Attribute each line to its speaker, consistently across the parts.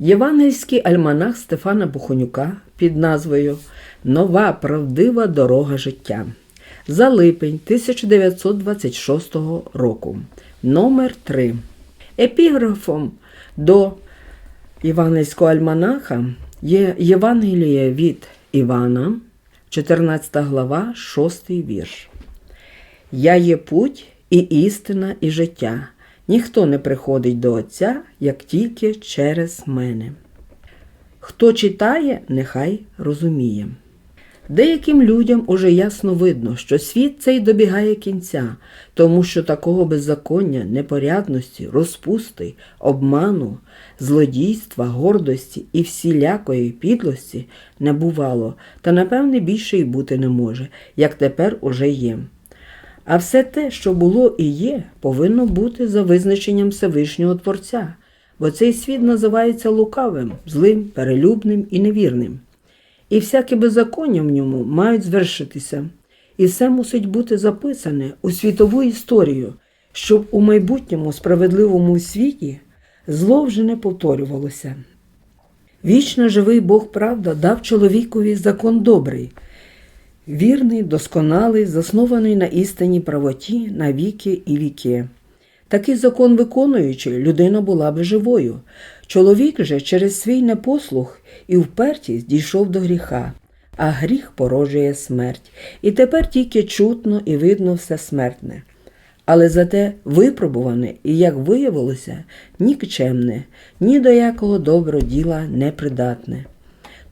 Speaker 1: Євангельський альманах Стефана Бухонюка під назвою Нова правдива дорога життя за липень 1926 року. Номер 3. Епіграфом до Євангельського альманаха є Євангеліє від Івана, 14 глава, 6 вірш. Я є путь і істина, і життя. Ніхто не приходить до Отця, як тільки через мене. Хто читає, нехай розуміє. Деяким людям уже ясно видно, що світ цей добігає кінця, тому що такого беззаконня, непорядності, розпусти, обману, злодійства, гордості і всілякої підлості не бувало, та напевне більше й бути не може, як тепер уже є. А все те, що було і є, повинно бути за визначенням Всевишнього Творця, бо цей світ називається лукавим, злим, перелюбним і невірним. І всяке беззаконня в ньому мають звершитися, і все мусить бути записане у світову історію, щоб у майбутньому справедливому світі зло вже не повторювалося. Вічно живий Бог правда дав чоловікові закон добрий, вірний, досконалий, заснований на істинній правоті на віки і віки. Такий закон виконуючи, людина була би живою. Чоловік же через свій непослух і впертість дійшов до гріха, а гріх породжує смерть. І тепер тільки чутно і видно все смертне. Але зате випробуване і, як виявилося, нікчемне, ні до якого доброго діла не придатне.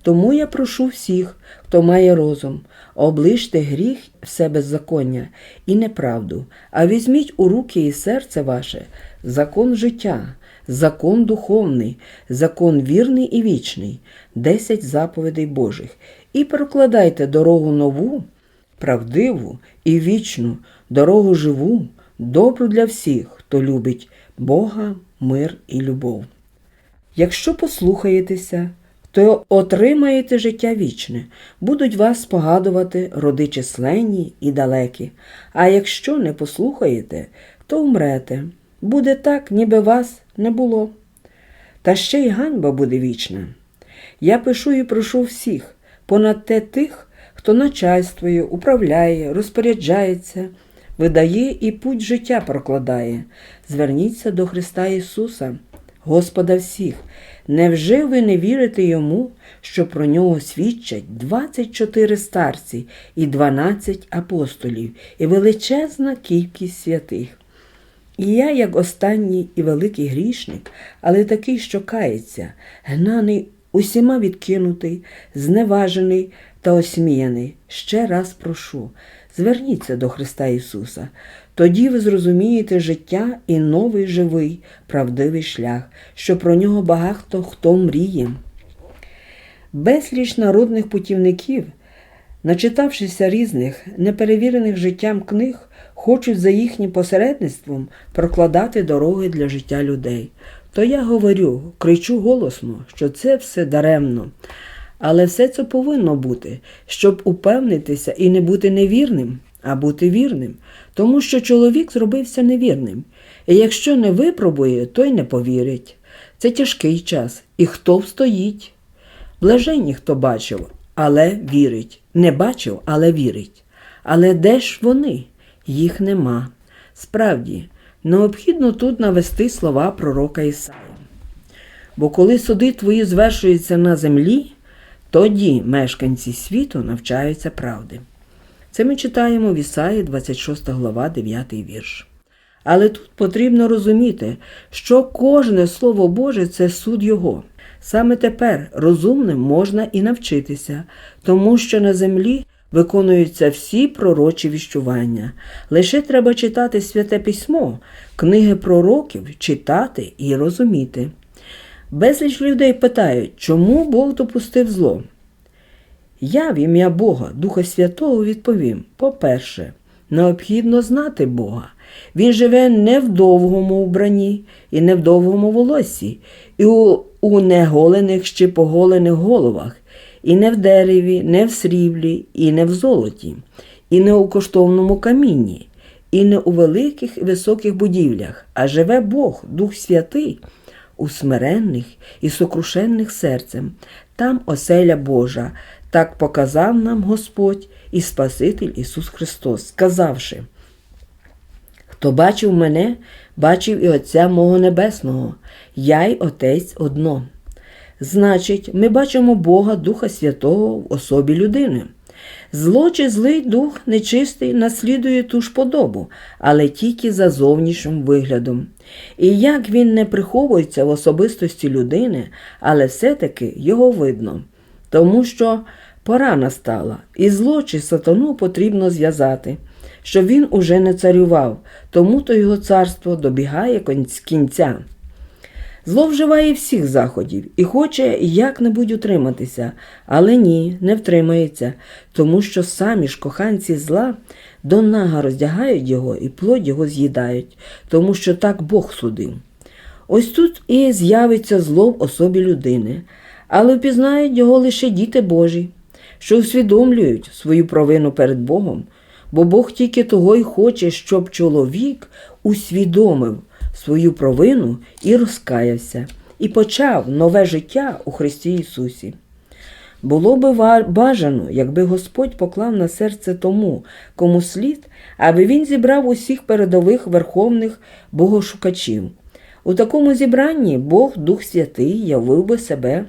Speaker 1: Тому я прошу всіх, хто має розум, оближте гріх все беззаконня і неправду, а візьміть у руки і серце ваше закон життя, закон духовний, закон вірний і вічний, десять заповідей Божих, і прокладайте дорогу нову, правдиву і вічну, дорогу живу, добру для всіх, хто любить Бога, мир і любов. Якщо послухаєтеся, то отримаєте життя вічне, будуть вас спогадувати роди численні і далекі. А якщо не послухаєте, то вмрете. Буде так, ніби вас не було. Та ще й ганьба буде вічна. Я пишу і прошу всіх, понад те тих, хто начальствує, управляє, розпоряджається, видає і путь життя прокладає. Зверніться до Христа Ісуса, Господа всіх. Невже ви не вірите йому, що про нього свідчать 24 старці і 12 апостолів, і величезна кількість святих? І я, як останній і великий грішник, але такий, що кається, гнаний, усіма відкинутий, зневажений та осміяний, ще раз прошу, зверніться до Христа Ісуса. Тоді ви зрозумієте життя і новий живий, правдивий шлях, що про нього багато хто мріє. Безліч народних путівників, начитавшися різних, неперевірених життям книг, хочуть за їхнім посередництвом прокладати дороги для життя людей. То я говорю, кричу голосно, що це все даремно. Але все це повинно бути, щоб упевнитися і не бути невірним, а бути вірним, тому що чоловік зробився невірним. І якщо не випробує, то й не повірить. Це тяжкий час, і хто встоїть? Блаженні, хто бачив, але вірить, не бачив, але вірить. Але де ж вони? Їх нема. Справді, необхідно тут навести слова пророка Ісаї. Бо коли суди твої звершуються на землі, тоді мешканці світу навчаються правди. Це ми читаємо в Ісаї, 26 глава, 9 вірш. Але тут потрібно розуміти, що кожне Слово Боже це суд Його. Саме тепер розумним можна і навчитися, тому що на землі виконуються всі пророчі віщування. Лише треба читати святе письмо, книги пророків, читати і розуміти. Безліч людей питають, чому Бог допустив зло. Я в ім'я Бога, Духа Святого, відповім: по-перше, необхідно знати Бога. Він живе не в довгому вбранні і не в довгому волоссі, і у, у неголених чи поголених головах, і не в дереві, не в сріблі, і не в золоті, і не у коштовному камінні, і не у великих і високих будівлях, а живе Бог, Дух Святий, у смиренних і сокрушенних серцем. Там оселя Божа, так показав нам Господь і Спаситель Ісус Христос, сказавши. Хто бачив мене, бачив і Отця мого Небесного, я й Отець одно. Значить, ми бачимо Бога Духа Святого в особі людини. Зло чи злий дух нечистий наслідує ту ж подобу, але тільки за зовнішнім виглядом. І як він не приховується в особистості людини, але все-таки його видно, тому що пора настала, і зло чи сатану потрібно зв'язати, щоб він уже не царював, тому то його царство добігає кінця. Зло вживає всіх заходів і хоче як-небудь утриматися, але ні, не втримається, тому що самі ж коханці зла до нага роздягають його і плоть його з'їдають, тому що так Бог судив. Ось тут і з'явиться зло в особі людини, але впізнають його лише діти Божі, що усвідомлюють свою провину перед Богом, бо Бог тільки того й хоче, щоб чоловік усвідомив свою провину і розкаявся, і почав нове життя у Христі Ісусі. Було би бажано, якби Господь поклав на серце тому, кому слід, аби він зібрав усіх передових верховних богошукачів. У такому зібранні Бог, Дух Святий, явив би себе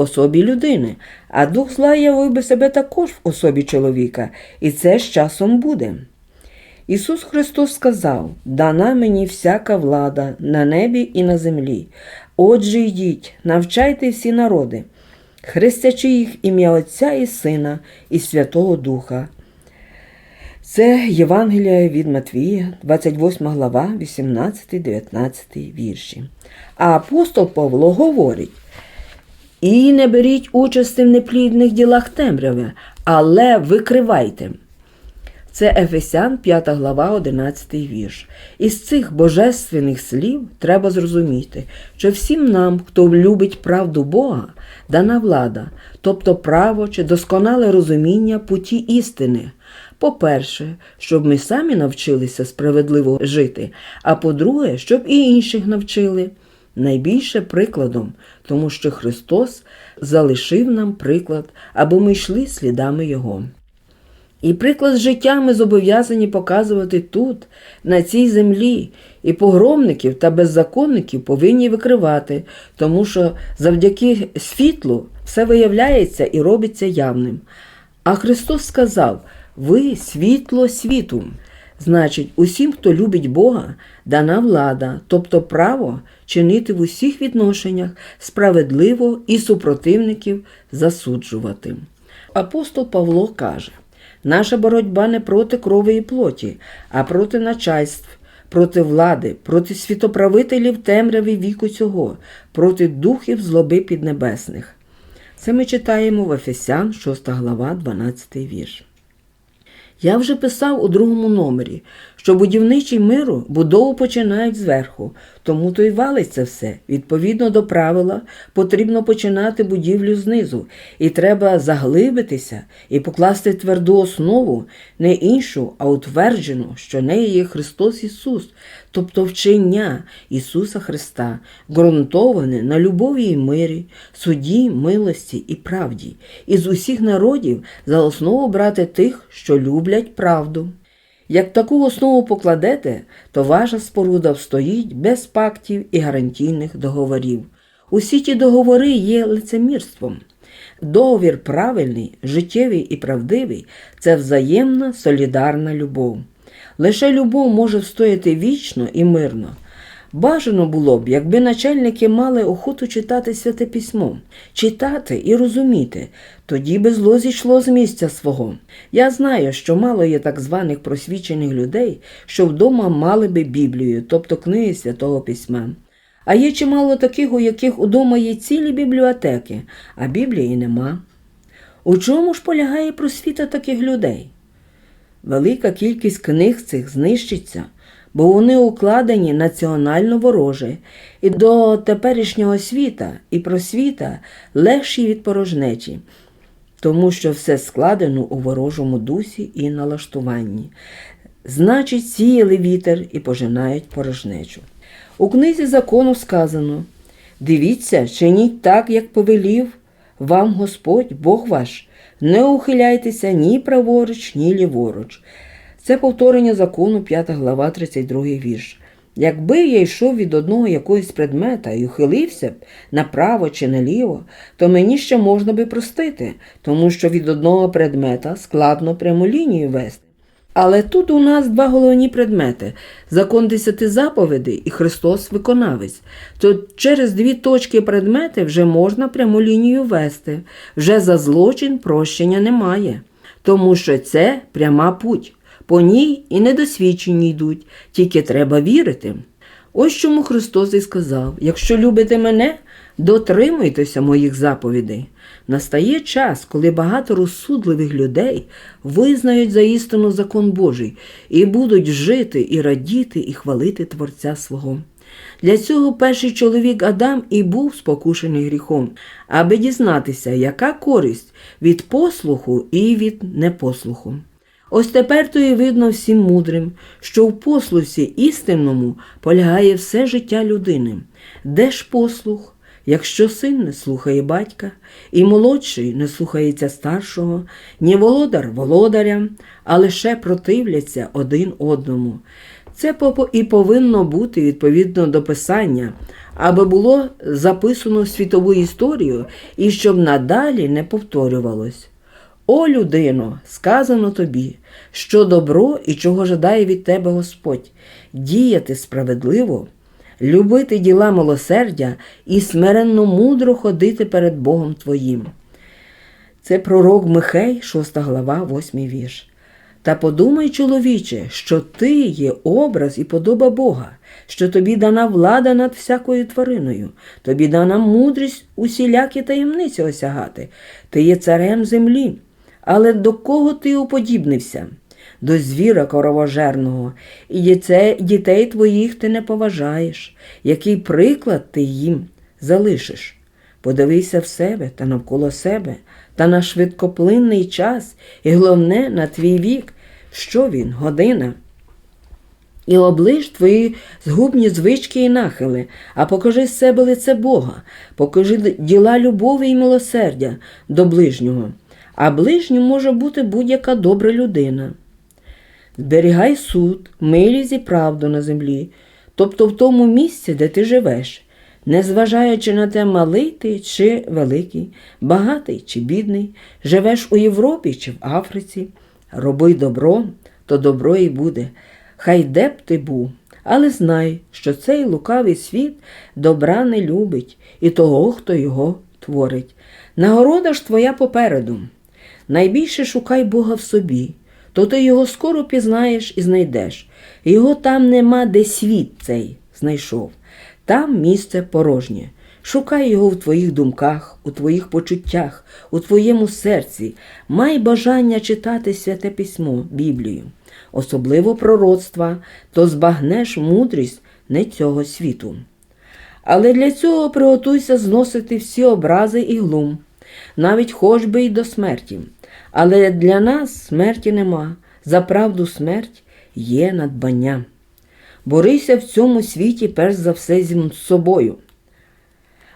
Speaker 1: особі людини, а Дух зла явив би себе також в особі чоловіка, і це з часом буде. Ісус Христос сказав: Дана мені всяка влада на небі і на землі. Отже, йдіть, навчайте всі народи, хрестячи їх ім'я Отця і Сина і Святого Духа. Це Євангелія від Матвія, 28 глава, 18-19 вірші. А апостол Павло говорить: І не беріть участі в неплідних ділах темряви, але викривайте. Це Ефесян, 5 глава, 11 вірш. Із цих божественних слів треба зрозуміти, що всім нам, хто любить правду Бога, дана влада, тобто право чи досконале розуміння путі істини. По-перше, щоб ми самі навчилися справедливо жити, а по-друге, щоб і інших навчили. Найбільше прикладом, тому що Христос залишив нам приклад, аби ми йшли слідами Його. І приклад життя ми зобов'язані показувати тут, на цій землі, і погромників та беззаконників повинні викривати, тому що завдяки світлу все виявляється і робиться явним. А Христос сказав: Ви світло світу. Значить, усім, хто любить Бога, дана влада, тобто право чинити в усіх відношеннях справедливо і супротивників засуджувати. Апостол Павло каже: наша боротьба не проти крові і плоті, а проти начальств, проти влади, проти світоправителів темряви віку цього, проти духів злоби піднебесних. Це ми читаємо в Ефесян, 6 глава, 12 вірш. Я вже писав у другому номері, що будівничі миру будову починають зверху, тому то й валиться все. Відповідно до правила, потрібно починати будівлю знизу, і треба заглибитися і покласти тверду основу, не іншу, а утверджену, що нею є Христос Ісус, тобто вчення Ісуса Христа, ґрунтоване на любові і мирі, суді, милості і правді, і з усіх народів за основу брати тих, що люблять правду. Як таку основу покладете, то ваша споруда встоїть без пактів і гарантійних договорів. Усі ті договори є лицемірством. Договір правильний, життєвий і правдивий це взаємна солідарна любов. Лише любов може встояти вічно і мирно. Бажано було б, якби начальники мали охоту читати святе письмо, читати і розуміти, тоді би зло зійшло з місця свого. Я знаю, що мало є так званих просвічених людей, що вдома мали би Біблію, тобто книги святого письма. А є чимало таких, у яких удома є цілі бібліотеки, а Біблії нема. У чому ж полягає просвіта таких людей? Велика кількість книг цих знищиться, бо вони укладені національно вороже, і до теперішнього світа і просвіта легші від порожнечі, тому що все складено у ворожому дусі і налаштуванні. Значить, сіяли вітер і пожинають порожнечу. У книзі закону сказано: Дивіться, чиніть так, як повелів вам Господь, Бог ваш. Не ухиляйтеся ні праворуч, ні ліворуч. Це повторення закону, 5 глава, 32 вірш. Якби я йшов від одного якогось предмета і ухилився б направо чи наліво, то мені ще можна би простити, тому що від одного предмета складно пряму лінію вести. Але тут у нас два головні предмети закон десяти заповідей і Христос виконавець. То через дві точки предмети вже можна пряму лінію вести, вже за злочин прощення немає, тому що це пряма путь. По ній і недосвідчені йдуть, тільки треба вірити. Ось чому Христос і сказав: якщо любите мене, дотримуйтеся моїх заповідей. Настає час, коли багато розсудливих людей визнають за істину закон Божий і будуть жити і радіти, і хвалити Творця свого. Для цього перший чоловік Адам і був спокушений гріхом, аби дізнатися, яка користь від послуху і від непослуху. Ось тепер то і видно всім мудрим, що в послусі істинному полягає все життя людини. Де ж послух? Якщо син не слухає батька, і молодший не слухається старшого, ні володар володаря, а лише противляться один одному. Це і повинно бути відповідно до писання, аби було записано світову історію і щоб надалі не повторювалось. О, людино, сказано тобі, що добро і чого жадає від тебе Господь, діяти справедливо, любити діла милосердя і смиренно мудро ходити перед Богом Твоїм. Це пророк Михей, 6 глава, 8 вірш. Та подумай, чоловіче, що ти є образ і подоба Бога, що тобі дана влада над всякою твариною, тобі дана мудрість усілякі таємниці осягати, ти є царем землі. Але до кого ти уподібнився? До звіра коровожерного, і дітей твоїх ти не поважаєш, який приклад ти їм залишиш. Подивися в себе та навколо себе, та на швидкоплинний час, і головне, на твій вік, що він, година. І оближ твої згубні звички і нахили, а покажи з себе лице Бога, покажи діла любові і милосердя до ближнього а ближнім може бути будь-яка добра людина. Зберігай суд, милість і правду на землі, тобто в тому місці, де ти живеш, незважаючи на те, малий ти чи великий, багатий чи бідний, живеш у Європі чи в Африці, роби добро, то добро і буде. Хай де б ти був, але знай, що цей лукавий світ добра не любить і того, хто його творить. Нагорода ж твоя попереду. Найбільше шукай Бога в собі, то ти його скоро пізнаєш і знайдеш. Його там нема, де світ цей знайшов. Там місце порожнє. Шукай його в твоїх думках, у твоїх почуттях, у твоєму серці. Май бажання читати святе письмо, Біблію, особливо пророцтва, то збагнеш мудрість не цього світу. Але для цього приготуйся зносити всі образи і глум, навіть хоч би й до смерті. Але для нас смерті нема. За правду смерть є надбання. Борися в цьому світі перш за все зі собою,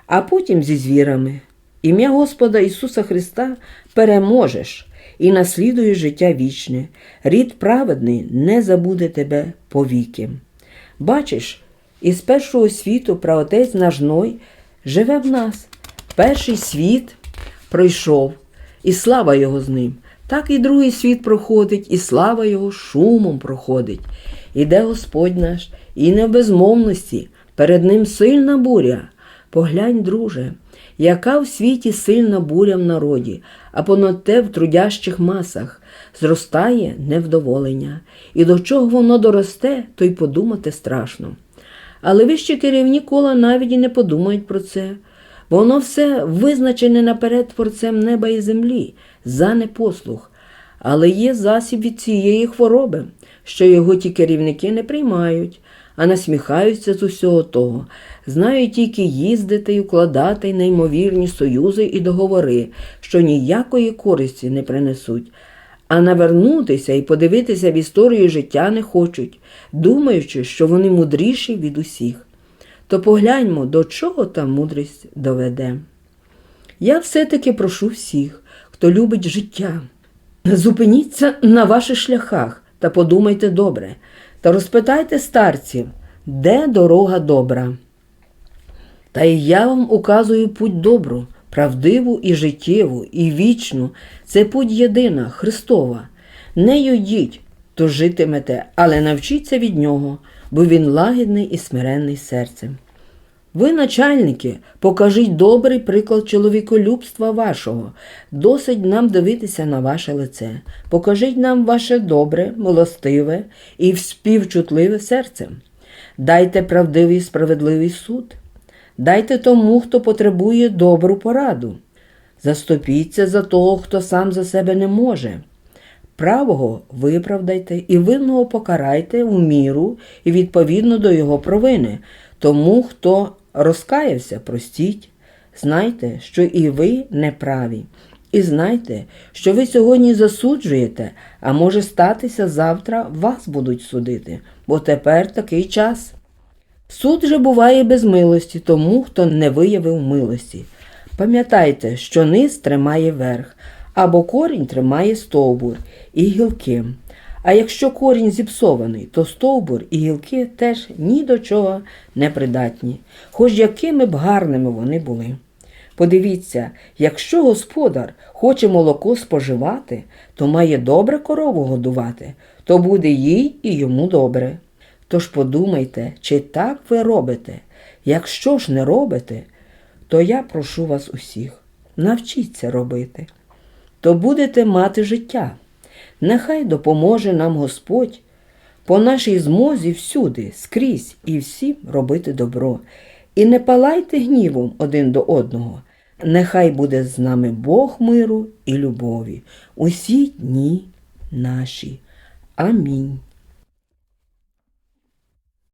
Speaker 1: а потім зі звірами. Ім'я Господа Ісуса Христа переможеш і наслідуєш життя вічне. Рід праведний не забуде тебе повіки. Бачиш, із першого світу праотець наш живе в нас. Перший світ пройшов і слава Його з ним. Так і другий світ проходить, і слава Його шумом проходить. Іде Господь наш, і не в безмовності, перед Ним сильна буря. Поглянь, друже, яка в світі сильна буря в народі, а понад те в трудящих масах зростає невдоволення, і до чого воно доросте, то й подумати страшно. Але вищі керівні кола навіть і не подумають про це. Воно все визначене наперед творцем неба і землі за непослух, але є засіб від цієї хвороби, що його ті керівники не приймають, а насміхаються з усього того, знають тільки їздити і укладати неймовірні союзи і договори, що ніякої користі не принесуть. А навернутися і подивитися в історію життя не хочуть, думаючи, що вони мудріші від усіх. То погляньмо, до чого та мудрість доведе. Я все-таки прошу всіх, хто любить життя, зупиніться на ваших шляхах та подумайте добре, та розпитайте старців, де дорога добра. Та й я вам указую путь добру, правдиву і життєву, і вічну. Це путь єдина, Христова. Нею йдіть, то житимете, але навчіться від нього, бо він лагідний і смиренний серцем. Ви, начальники, покажіть добрий приклад чоловіколюбства вашого. Досить нам дивитися на ваше лице. Покажіть нам ваше добре, милостиве і співчутливе серце. Дайте правдивий і справедливий суд. Дайте тому, хто потребує добру пораду. Заступіться за того, хто сам за себе не може. Правого виправдайте і винного покарайте у міру і відповідно до його провини. Тому, хто розкаявся, простіть. Знайте, що і ви неправі. І знайте, що ви сьогодні засуджуєте, а може статися завтра вас будуть судити, бо тепер такий час. Суд же буває без милості тому, хто не виявив милості. Пам'ятайте, що низ тримає верх, або корінь тримає стовбур і гілки. А якщо корінь зіпсований, то стовбур і гілки теж ні до чого не придатні, хоч якими б гарними вони були. Подивіться, якщо господар хоче молоко споживати, то має добре корову годувати, то буде їй і йому добре. Тож подумайте, чи так ви робите. Якщо ж не робите, то я прошу вас усіх, навчіться робити, то будете мати життя. Нехай допоможе нам Господь по нашій змозі всюди, скрізь і всім робити добро. І не палайте гнівом один до одного. Нехай буде з нами Бог миру і любові усі дні наші. Амінь.